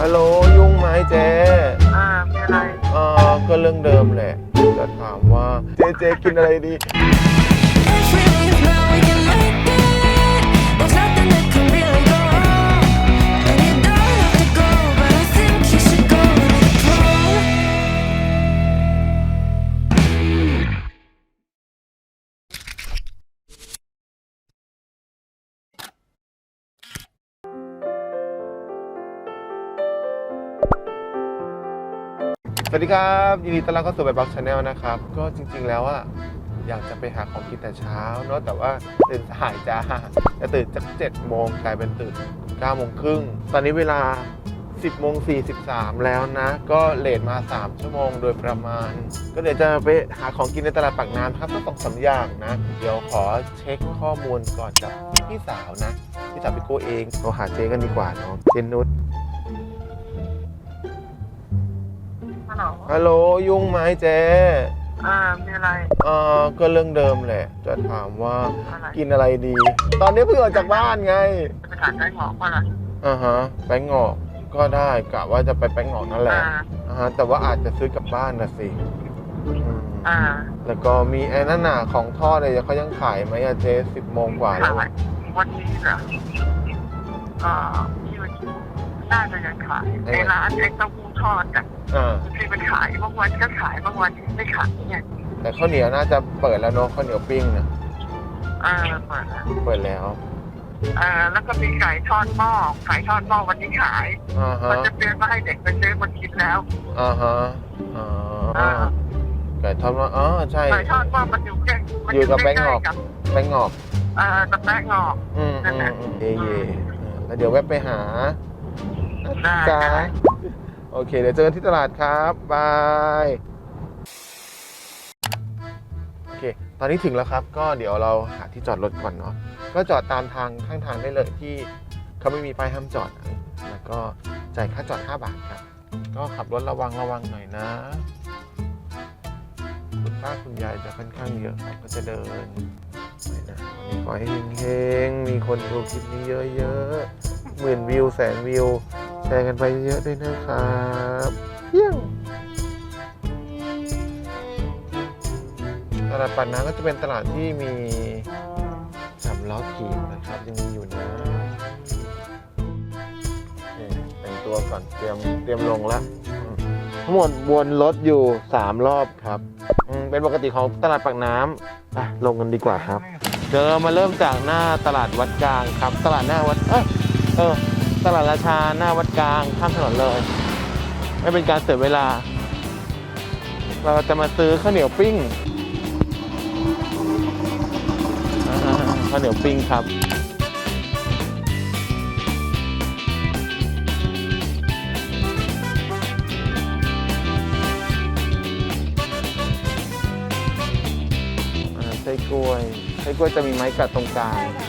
ฮัลโหลยุ่งไหมเจ๊อ่ามีอะไรเออก็เรื่องเดิมแหละ จะถามว่าเจ๊เจ๊กินอะไรดี It's really if now we can make สวัสดีครับยินดีต้อนรับเข้าสู่แบบ็อกชาแนลนะครับ ก็จริงๆแล้วอะอยากจะไปหาของกินแต่เช้าเนาะแต่ว่าตื่นสายจ้าจะตื่นจาก7โมงกลายเป็นตื่น9โมงครึ่งตอนนี้เวลา 10โมง43 แล้วนะ ก็เลทมา 3 ชั่วโมงโดยประมาณ ก็เดี๋ยวจะไปหาของกินในตลาดปากน้ำครับต้องสองสาอย่างนะ เดี๋ยวขอเช็คข้อมูลก่อนจากพี่สาวนะ พี่สาวพี่โก้เองโทรหาเจ๊กันดีกว่าเนาะเจนนุช ฮัลโหลฮัลโหลยุ่งไหมเจ๊อ่ามีอะไร เออก็เรื่องเดิมแหละ จะถามว่าอะไร กินอะไรดี ตอนนี้เพิ่งออกจากบ้านไงจะไปถ่ายไส้หมอกป่ะล่ะอ่าฮะแป้งงอกก็ได้กะว่าจะไปแป้งงอกนั่นแหละอ่าอ่าฮะแต่ว่าอาจจะซื้อกลับบ้านนะสิอืมอ่าแล้วก็มีไอ้นั่นน่ะของทอดเลยเขายังขายไหมอะเจ๊สิบโมงกว่าแล้ว ขายวันนี้เหรออ่าที่วันนี้น่าจะยังขายในร้านไอ้เต้าหู้ทอดอะ อ่าที่มันขายบางวันก็ขายบางวันไม่ขายเนี่ยแต่ข้าวเหนียวน่าจะเปิดแล้วเนาะข้าวเหนียวปิ้งนะอ่าเปิดแล้วเปิดแล้วอ่าแล้วก็มีไก่ทอดหม้อไก่ทอดหม้อวันนี้ขายอ่าฮะมันจะเตือนว่าให้เด็กไปซื้อมากินแล้วอ่าฮะอ๋ออ่าไก่ทอดว่าอ๋อใช่ ไก่ทอดหม้อมันอยู่ใกล้มันอยู่กับแบงค์ใล้งอกๆกับแป้งงอก เอ่อกับแป้งงอก อืมนั่อืนแหมละอืมเย่เย่แล้วเดี๋ยวแวะไปหาได้จ้าได้ โอเค เดี๋ยวเจอกันที่ตลาดครับบายโอเค ตอนนี้ถึงแล้วครับ ก็เดี๋ยวเราหาที่จอดรถก่อนเนาะก็จอดตามทางข้างทางได้เลยที่เขาไม่มีป้ายห้ามจอดแล้วก็จ่ายค่าจอด 5 บาทครับ ก็ขับรถระวังระวังหน่อยนะคุณป้าคุณยายจะค่อนข้างเยอะครับก็จะเดินไปนะวันนี้ขอให้เฮงๆมีคนดูคลิปนี้เยอะๆหมื่นวิวแสนวิว แชร์กันไปเยอะด้วยนะครับเยี่ยงตลาดปากน้ำก็จะเป็นตลาดที่มีสามล้อถีบนะครับยังมีอยู่นะนี่แต่งตัวก่อนเตรียมเตรียมลงแล้วทั้งหมดวนรถอยู่3รอบครับเป็นปกติของตลาดปากน้ำอะลงกันดีกว่าครับ เดี๋ยวเรามาเริ่มจากหน้าตลาดวัดกลางครับ ตลาดหน้าวัดเอยเออ ตลาดราชาหน้าวัดกลางข้ามถนนเลย ไม่เป็นการเสียเวลา เราจะมาซื้อข้าวเหนียวปิ้งข้าวเหนียวปิ้งครับอ่าไส้กล้วยไส้กล้วยจะมีไม้กัดตรงกลาง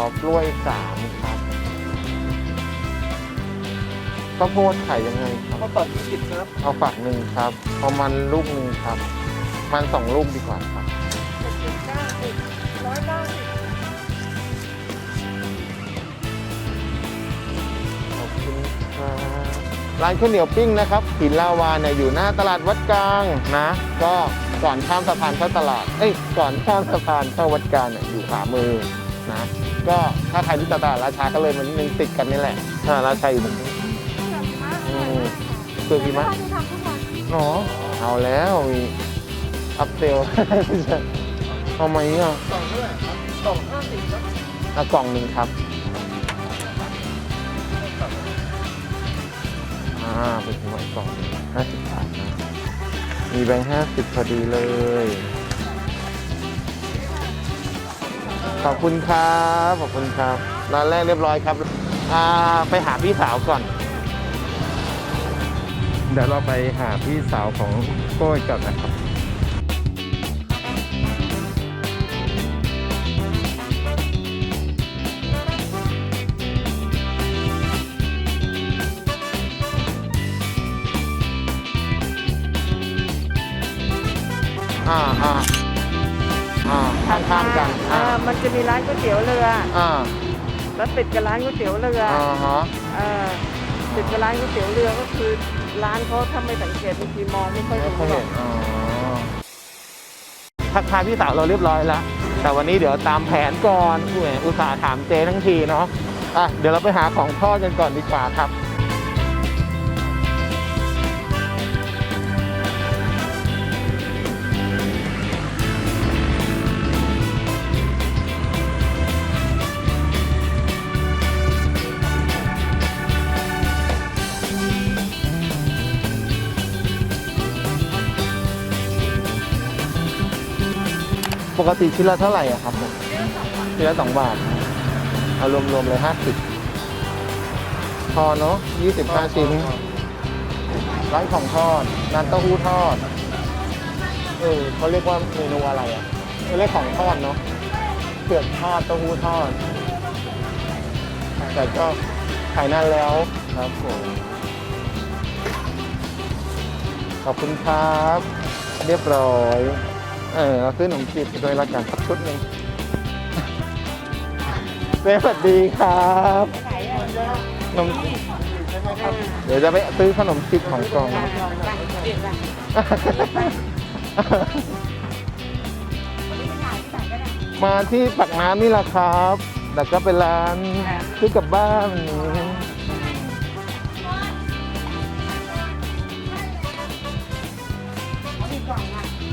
อกล้วยสามครับข้าวโพดไข่ยังไงครับเขาเปิดยี่สิบครับเอาฝักหนึ่งครับเอามันลูกหนึ่งครับ มันสองลูกดีกว่าครับเก้าสิบร้อยเก้าสิบขอบคุณครับร้านข้าวเหนียวปิ้งนะครับหินลาวาเนี่ยอยู่หน้าตลาดวัดกลางนะ ก็ก่อนข้ามสะพานเข้าตลาดเอ้ยก่อนข้ามสะพานเข้าวัดกลางเนี่ยอยู่ขวามือนะ ก็ถ้าใครที่จะตลาดราชาก็เลยมันนึงติดกันนี่แหละตลาดราชาอยู่ตรงนี้อืมคือพี่มะเนาะเอาแล้วมีอัพเซลเอาไหมอะกล่องเท่าไหร่ครับกล่องห้าสิบครับเอากล่องหนึ่งครับอ่าเป็นหัวกล่องห้าสิบบาทนะมีแบงค์ห้าสิบพอดีเลย ขอบคุณครับขอบคุณครับร้านแรกเรียบร้อยครับอ่าไปหาพี่สาวก่อน เดี๋ยวเราไปหาพี่สาวของโก้ยก่อนนะครับอ่าอ่าอ่า ข้างๆกันอ่า อ่ามันจะมีร้านก๋วยเตี๋ยวเรืออ่าแล้วติดกับร้านก๋วยเตี๋ยวเรืออ่าฮะเออติดกับร้านก๋วยเตี๋ยวเรือก็คือร้านเขาถ้าไม่สังเกตบางทีมองไม่ค่อยไม่รู้ค่อยหรเห็อกนอ๋อทักทายพี่สาวเราเรียบร้อยแล้ว แต่วันนี้เดี๋ยวตามแผนก่อนแหมอุตส่าห์ถามเจทั้งทีเนาะอะเดี๋ยวเราไปหาของทอดกันก่อนดีกว่าครับ ปกติชิ้นละเท่าไหร่อะครับผมชิ้นละสองบาท เอารวมๆเลยห้าสิบพอเนาะยี่สิบห้าชิ้น ร้านของทอดร้านเต้าหู้ทอด เออเขาเรียกว่าเมนูอะไรอะเขาเรียกของทอดเนาะเผือกทอดเต้าหู้ทอด แต่ก็ขายนานแล้วครับผมขอบคุณครับ เรียบร้อย เออเราซื้อขนมจีบไปด้วยละกันสักชุดหนึ่งเซสวัสดีครับขนมจีบเดี๋ยวจะไปซื้อขนมจีบของกองมาที่ปักน้ำนี่แหละครับแต่ก็เป็นร้านซื้อกลับบ้านนี้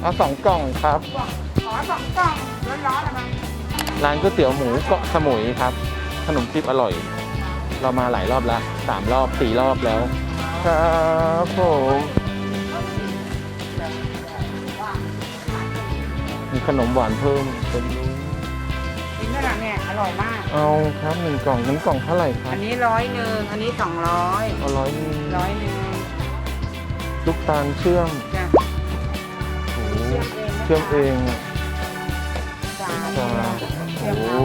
เอาสองกล่องครับ ขอสองกล่องร้อนๆอะไรร้านก๋วยเตี๋ยวหมูเกาะสมุยครับ ขนมจีบอร่อย เรามาหลายรอบแล้วสามรอบสี่รอบแล้ว ครับผมมีขนมหวานเพิ่มเป็นลูกกินนั่นแหละเนี่ยอร่อยมาก เอาครับหนึ่งกล่องน้ำกล่องเท่าไหร่ครัอับนนี้ร้อยหนึ่งอันนี้สองร้อยเอาร้อยหนึ่งร้อยหนึ่งลูกตาลเชื่อมจ้ะโอ้โห เชื่อมเองนะคะเชื่อมเองอะจ้าจ้าเชื่อมโอ้เอา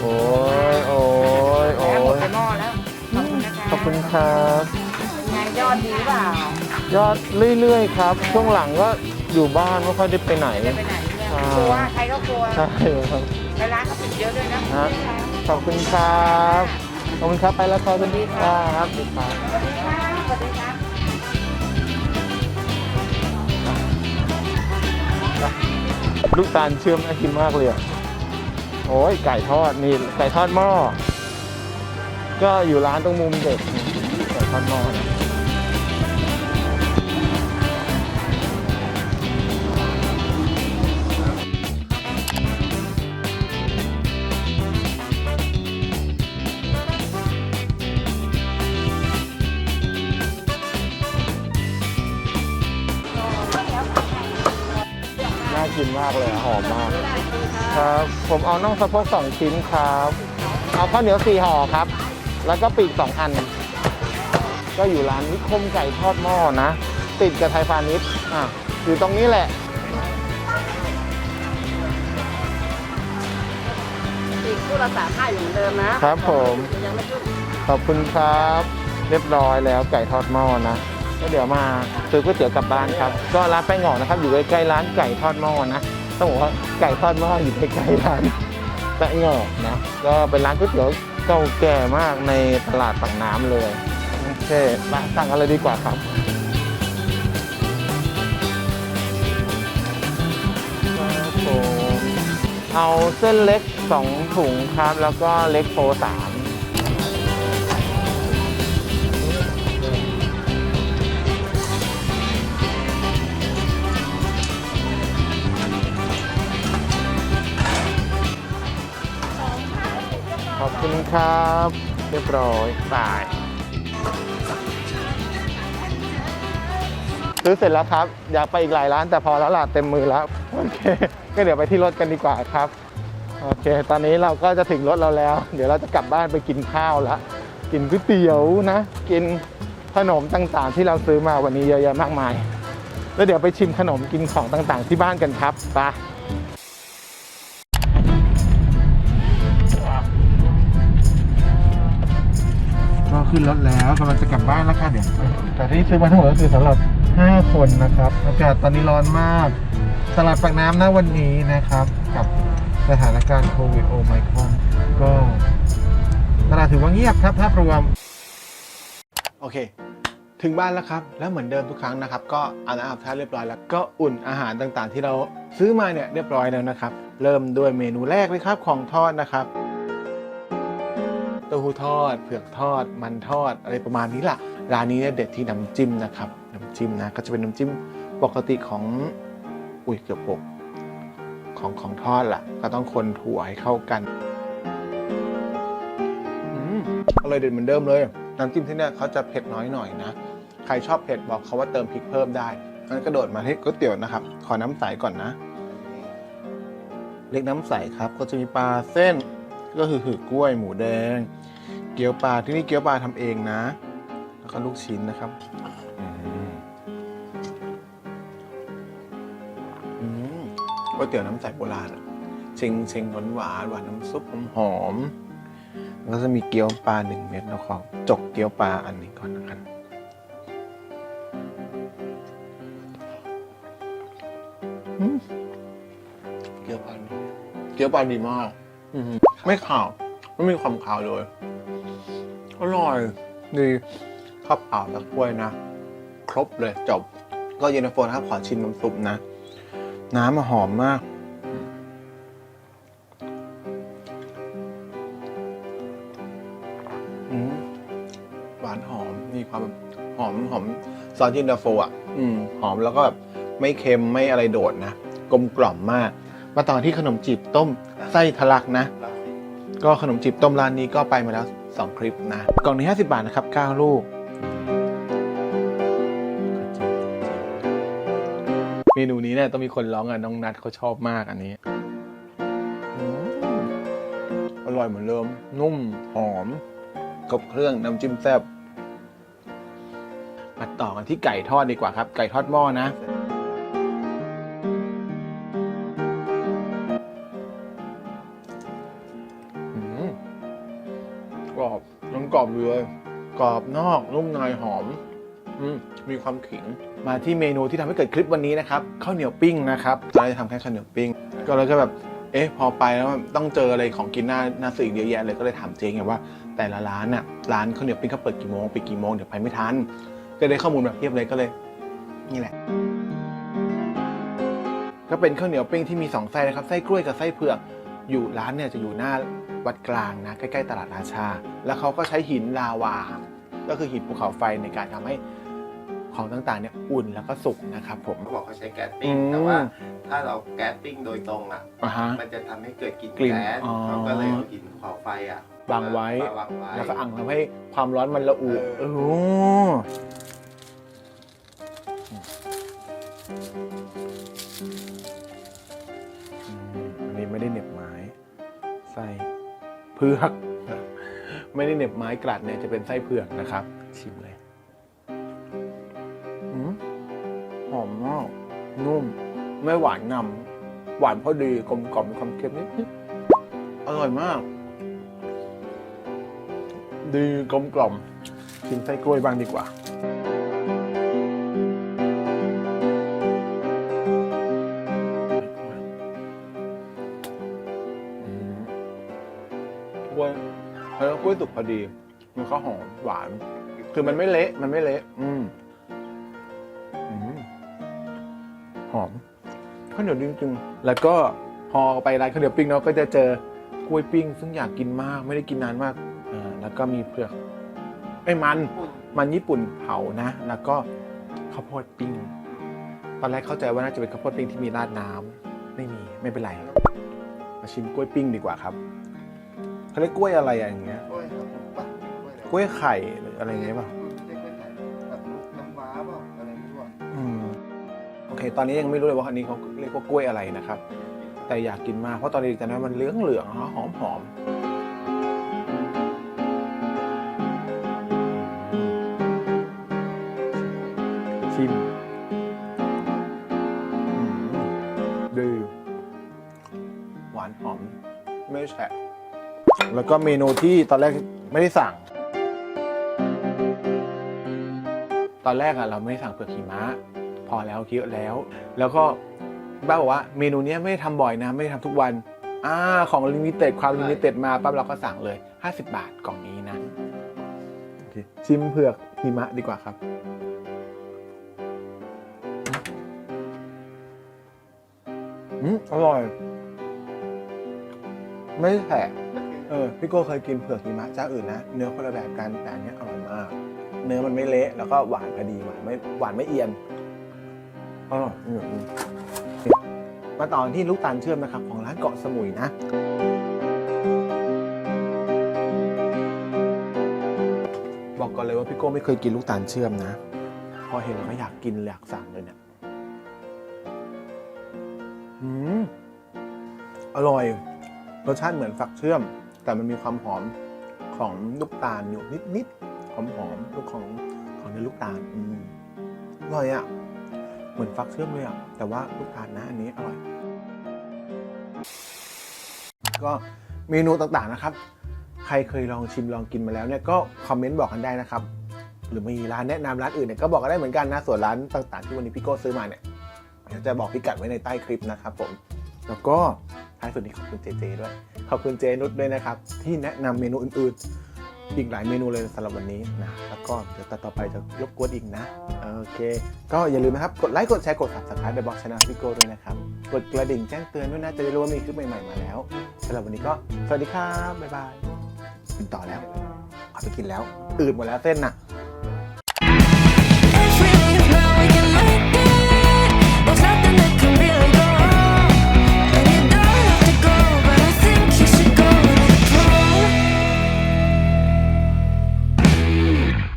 โอ้ยโอ้ยโอ้แล้วหมดยไปหม้อแล้ว ขอบคุณนะคะขอบคุณครับเป็นไงยอดดีเปล่ายอดเรื่อยๆครับ ช่วงหลังก็อยู่บ้านไม่ค่อยได้ไปไหนจะไปไหนเนี่ยอ่ากลัวใครก็กลัวใช่ครับไปร้านเขาปิดเยอะด้วยนะฮะขอบคุณครับขอบคุณครับไปแล้วครับสวัสดีครับสวัสดีครับสวัสดีค่ะส ลูกตาลเชื่อมน่ากินมากเลยอะโอ้ยไก่ทอดนี่ไก่ทอดหม้อ ก็อยู่ร้านตรงมุมเด็กไก่ทอดหม้อนะ อะหอมมาก ครับ ผมเอาน่องสะโพกสองชิ้นครับ เอาข้าวเหนียวสี่ห่อครับ แล้วก็ปีกสองอัน ก็อยู่ร้านนิคมไก่ทอดหม้อนะ ติดกับไทยพาณิชย์อะอยู่ตรงนี้แหละอีกคู่ละสามห้าอยู่เหมือนเดิมนะครับผม ยังไม่ยุ่งขอบคุณครับ เรียบร้อยแล้วไก่ทอดหม้อนะก็เดี๋ยวมาซื้อก๋วยเตี๋ยวกลับบ้านครับ ก็ร้านแป้งหงอกนะครับ อยู่ใกล้ๆร้านไก่ทอดหม้อนะ ต้องบอกว่าไก่ทอดหม้ออยู่ใกล้ๆร้านแป้งหงอกนะ ก็เป็นร้านก๋วยเตี๋ยวเก่าแก่มากในตลาดปากน้ำเลยโอเคมาสั่งอะไรดีกว่าครับเอาเส้นเล็กสองถุงครับ แล้วก็เล็กโฟสาม ครับ เรียบร้อยบายซื้อเสร็จแล้วครับ อยากไปอีกหลายร้านแต่พอแล้วล่ะเต็มมือแล้ว โอเค ก็เดี๋ยวไปที่รถกันดีกว่าครับ โอเค ตอนนี้เราก็จะถึงรถเราแล้ว เดี๋ยวเราจะกลับบ้านไปกินข้าวละ กินก๋วยเตี๋ยวนะ กินขนมต่างๆ ที่เราซื้อมาวันนี้เยอะแยะมากมาย แล้วเดี๋ยวไปชิมขนมกินของต่างๆ ที่บ้านกันครับไป ขึ้นรถแล้วกำลังจะกลับบ้านแล้วค่ะเดี๋ยวแต่ที่ซื้อมาทั้งหมดก็คือสำหรับ 5 คนนะครับ อากาศตอนนี้ร้อนมาก ตลาดปากน้ำนะวันนี้นะครับ กับสถานการณ์โควิดโอไมครอนก็ตลาดถือว่าเงียบครับภาพรวม โอเค ถึงบ้านแล้วครับ แล้วเหมือนเดิมทุกครั้งนะครับ ก็อาบน้ำอาบท่าเรียบร้อยแล้วก็อุ่นอาหารต่างๆ ที่เราซื้อมาเนี่ยเรียบร้อยแล้วนะครับ เริ่มด้วยเมนูแรกเลยครับของทอดนะครับ เต้าหู้ทอด เผือกทอด มันทอด อะไรประมาณนี้ล่ะ ร้านนี้เนี่ยเด็ดที่น้ำจิ้มนะครับน้ำจิ้มนะก็จะเป็นน้ำจิ้มปกติของอุ้ยเกือบหกของของทอดล่ะ ก็ต้องคนถั่วให้เข้ากันอืมอร่อยเด็ดเหมือนเดิมเลย น้ำจิ้มที่เนี่ยเขาจะเผ็ดน้อยหน่อยนะ ใครชอบเผ็ดบอกเขาว่าเติมพริกเพิ่มได้งั้นกระโดดมาที่ก๋วยเตี๋ยวนะครับ ขอน้ำใสก่อนนะ เล็กน้ำใสครับ ก็จะมีปลาเส้น ก็คือหือกล้วยหมูแดง เกี๊ยวปลาที่นี่เกี๊ยวปลาทำเองนะ แล้วก็ลูกชิ้นนะครับอืมก๋วยเตี๋ยวน้ำใสโบราณเชงเชงหวานหวานหวานน้ำซุปหอมหอมๆแล้วก็จะมีเกี๊ยวปลาหนึ่งเม็ดแล้วขอจกเกี๊ยวปลาอันนี้ก่อนนะครับเกี๊ยวปลาดีเกี๊ยวปลาดีมาก อืม ไม่ขาวไม่มีความขาวเลยอร่อยดีข้าวเปล่าแตะกล้วยนะ ครบเลยจบ ก็เย็นตาโฟนะครับขอชิมน้ำซุปนะ น้ำมาหอมมากอืมหวานหอมมีความแบบหอมหอมซอสเย็นตาโฟอะ อืม หอมแล้วก็แบบไม่เค็มไม่อะไรโดดนะ กลมกล่อมมาก มาต่อที่ขนมจีบต้มไส้ทะลักนะ ก็ขนมจีบต้มร้านนี้ก็ไปมาแล้ว 2 คลิปนะ กล่องนี้ 50 บาทนะครับ 9 ลูก เมนูนี้เนี่ยต้องมีคนร้องอะ น้องนัทเขาชอบมากอันนี้ อร่อยเหมือนเดิม นุ่ม หอมครบเครื่องน้ำจิ้มแซ่บมาต่อกันที่ไก่ทอดดีกว่าครับ ไก่ทอดหม้อนะ อยู่เลย กรอบนอกนุ่มในหอมอมมีความขิง มาที่เมนูที่ทำให้เกิดคลิปวันนี้นะครับข้าวเหนียวปิ้งนะครับเราจะทำแค่ข้าวเหนียวปิ้ง ก็เลยก็แบบ เอ๊ะพอไปแล้วต้องเจออะไรของกินหน้าหน้าสื่อเยอะแยะเลยก็เลยถามเจ๊ไงว่า แต่ละร้านน่ะร้านข้าวเหนียวปิ้งเขาเปิดกี่โมงปิดกี่โมงเดี๋ยวไปไม่ทัน ก็ได้ข้อมูลแบบเพียบเลยก็เลย นี่แหละ ก็เป็นข้าวเหนียวปิ้งที่มีสองไส้นะครับไส้กล้วยกับไส้เผือก อยู่ร้านเนี่ยจะอยู่หน้าวัดกลางนะใกล้ๆตลาดราชา แล้วเขาก็ใช้หินลาวา ก็คือหินภูเขาไฟในการทำให้ของต่างๆเนี่ยอุ่นแล้วก็สุกนะครับผมเขาบอกเขาใช้แก๊สปิ้งอืมแต่ว่าถ้าเราแก๊สปิ้งโดยตรงอะอ่าฮะมันจะทำให้เกิดกลิ่นกลิ่นแก๊สอ๋อเขาก็เลยเอาหินภูเขาไฟอะวางไว้มาวางไว้แล้วก็อังทำให้ความร้อนมันระอุเออโอ้อื เผือก ไม่ได้เหน็บไม้กลัดเนี่ยจะเป็นไส้เผือกนะครับ ชิมเลยอืมหอมมากนุ่ม ไม่หวานนำหวานพอดีกลมกล่อมมีความเค็มนิดๆอร่อยมาก ดีกลมกล่อมกินไส้กล้วยบ้างดีกว่า ล้วยแล้วกล้วยสุกพอดี มันก็หอมหวาน คือมันไม่เละมันไม่เละอืมอืมหอมข้าวเหนียวจริงๆแล้วก็พอไปร้านข้าวเหนียวปิ้งเนาะก็จะเจอกล้วยปิ้ง ซึ่งอยากกินมากไม่ได้กินนานมากอ่าแล้วก็มีเผือกไอ้มันมันญี่ปุ่นเผานะ แล้วก็ข้าวโพดปิ้ง ตอนแรกเข้าใจว่าน่าจะเป็นข้าวโพดปิ้งที่มีราดน้ำไม่มีไม่เป็นไรมาชิมกล้วยปิ้งดีกว่าครับ เขาเรียกกล้วยอะไรอะอย่างเงี้ยกล้วยครับปะกล้วยไข่หรืออะไรอย่างเงี้ยป่ะเรียกกล้วยไข่แบบลูกน้ำว้าเปล่าอะไรไม่รู้อะอืมโอเค ตอนนี้ยังไม่รู้เลยว่าอันนี้เขาเรียกว่ากล้วยอะไรนะครับ แต่อยากกินมากเพราะตอนนี้จำได้ว่ามันเหลืองเหลืองๆหอมหอมๆชิมอืมดีหวานหอมไม่แฉะ แล้วก็เมนูที่ตอนแรกไม่ได้สั่ง ตอนแรกอะเราไม่ได้สั่งเผือกหิมะพอแล้วเยอะแล้ว แล้วก็บ้าบอกว่าเมนูเนี้ยไม่ได้ทำบ่อยนะ ไม่ได้ทำทุกวันออ่าของลิมิเต็ดความลิมิเต็ดมาปั๊บเราก็สั่งเลย 50 บาทกล่องนี้นะโอเคชิมเผือกหิมะดีกว่าครับ อืมอร่อย ไม่แผล เออพี่โก้เคยกินเผือกหิมะเจ้าอื่นนะเนื้อคนละแบบกันแต่อันเนี้ยอร่อยมาก เนื้อมันไม่เละแล้วก็หวานพอดีหวานไม่หวานไม่เอียนอร่อยอืมอืมมาต่อที่ลูกตาลเชื่อมนะครับ ของร้านเกาะสมุยนะ บอกก่อนเลยว่าพี่โก้ไม่เคยกินลูกตาลเชื่อมนะ พอเห็นแล้วก็อยากกินอยากสั่งเลยเนี่ยอืมอร่อยรสชาติเหมือนฝักเชื่อม แต่มันมีความหอมของลูกตาลอยู่นิดๆหอมหอมๆลูกของของเนื้อลูกตาลอืมอร่อยอะ่ะเหมือนฟักเชื่อมเลยอะ่ะแต่ว่าลูกตาลนะอันนี้อร่อย ก็เมนูต่างๆนะครับ ใครเคยลองชิมลองกินมาแล้วเนี่ยก็คอมเมนต์บอกกันได้นะครับ หรือมีร้านแนะนำร้านอื่นเนี่ยก็บอกกันได้เหมือนกันนะส่วนร้านต่างๆที่วันนี้พี่โก้ซื้อมาเนี่ยเดี๋ยวจะบอกพิกัดไว้ในใต้คลิปนะครับผม แล้วก็ท้ายสุดนี้ขอบคุณเจเจด้วย ขอบคุณเจนุชด้วยนะครับ ที่แนะนำเมนูอื่นๆ อีกหลายเมนูเลยสำหรับวันนี้นะ แล้วก็เดี๋ยวต่อไปจะรบกวนอีกนะ โอเค ก็อย่าลืมนะครับ กดไลค์กดแชร์กด subscribe ไปบอกช anel พี่โก้ด้วยนะครับ กดกระดิ่งแจ้งเตือนด้วยนะ จะได้รู้ว่ามีคลิปใหม่ๆมาแล้วสำหรับวันนี้ก็สวัสดีครับบ๊ายบายกินต่อแล้วเอาไปกินแล้วอืดหมดแล้วเส้นน่ะ